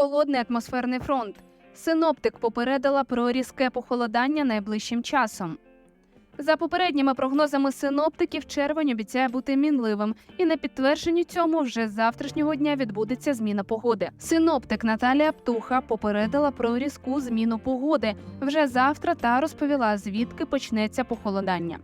Холодний атмосферний фронт. Синоптик попередила про різке похолодання найближчим часом. За попередніми прогнозами синоптиків, червень обіцяє бути мінливим, і на підтвердженні цьому вже з завтрашнього дня відбудеться зміна погоди. Синоптик Наталія Птуха попередила про різку зміну погоди вже завтра та розповіла, звідки почнеться похолодання.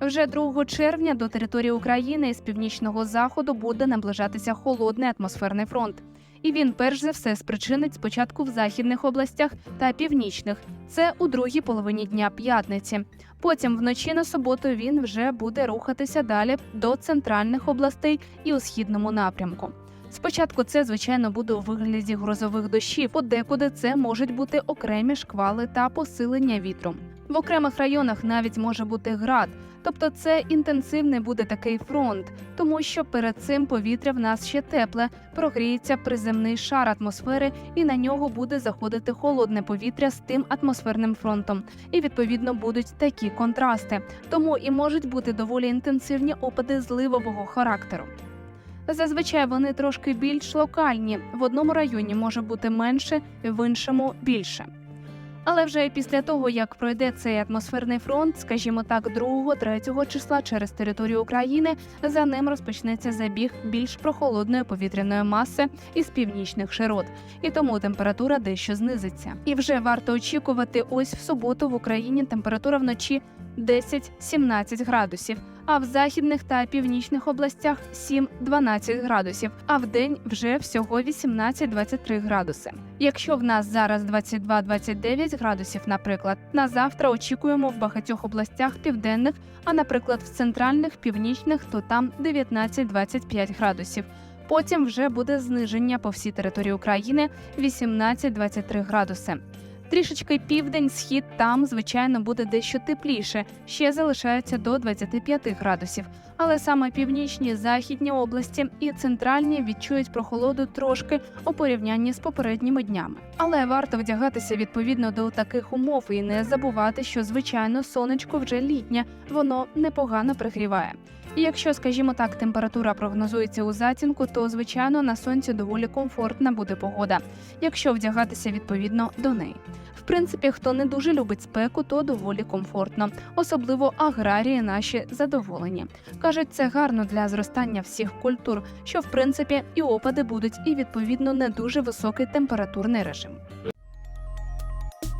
Вже 2 червня до території України із північного заходу буде наближатися холодний атмосферний фронт. І він перш за все спричинить спочатку в західних областях та північних. Це у другій половині дня п'ятниці. Потім вночі на суботу він вже буде рухатися далі до центральних областей і у східному напрямку. Спочатку це, звичайно, буде у вигляді грозових дощів. Подекуди це можуть бути окремі шквали та посилення вітру. В окремих районах навіть може бути град, тобто це інтенсивний буде такий фронт, тому що перед цим повітря в нас ще тепле, прогріється приземний шар атмосфери, і на нього буде заходити холодне повітря з тим атмосферним фронтом. І відповідно будуть такі контрасти. Тому і можуть бути доволі інтенсивні опади зливового характеру. Зазвичай вони трошки більш локальні. В одному районі може бути менше, в іншому більше. Але вже після того, як пройде цей атмосферний фронт, скажімо так, 2-3 числа через територію України, за ним розпочнеться забіг більш прохолодної повітряної маси із північних широт, і тому температура дещо знизиться. І вже варто очікувати, ось в суботу в Україні температура вночі 10-17 градусів, а в західних та північних областях 7-12 градусів, а в день вже всього 18-23 градуси. Якщо в нас зараз 22-29 градусів, наприклад, на завтра очікуємо в багатьох областях південних, а наприклад, в центральних, північних, то там 19-25 градусів. Потім вже буде зниження по всій території України 18-23 градуси. Трішечки південь, схід там, звичайно, буде дещо тепліше, ще залишається до 25 градусів. Але саме північні західні області і центральні відчують прохолоду трошки у порівнянні з попередніми днями. Але варто вдягатися відповідно до таких умов і не забувати, що звичайно сонечко вже літнє, воно непогано пригріває. І якщо, скажімо так, температура прогнозується у затінку, то звичайно на сонці доволі комфортна буде погода, якщо вдягатися відповідно до неї. В принципі, хто не дуже любить спеку, то доволі комфортно, особливо аграрії наші задоволені. Кажуть, це гарно для зростання всіх культур, що в принципі і опади будуть, і відповідно не дуже високий температурний режим.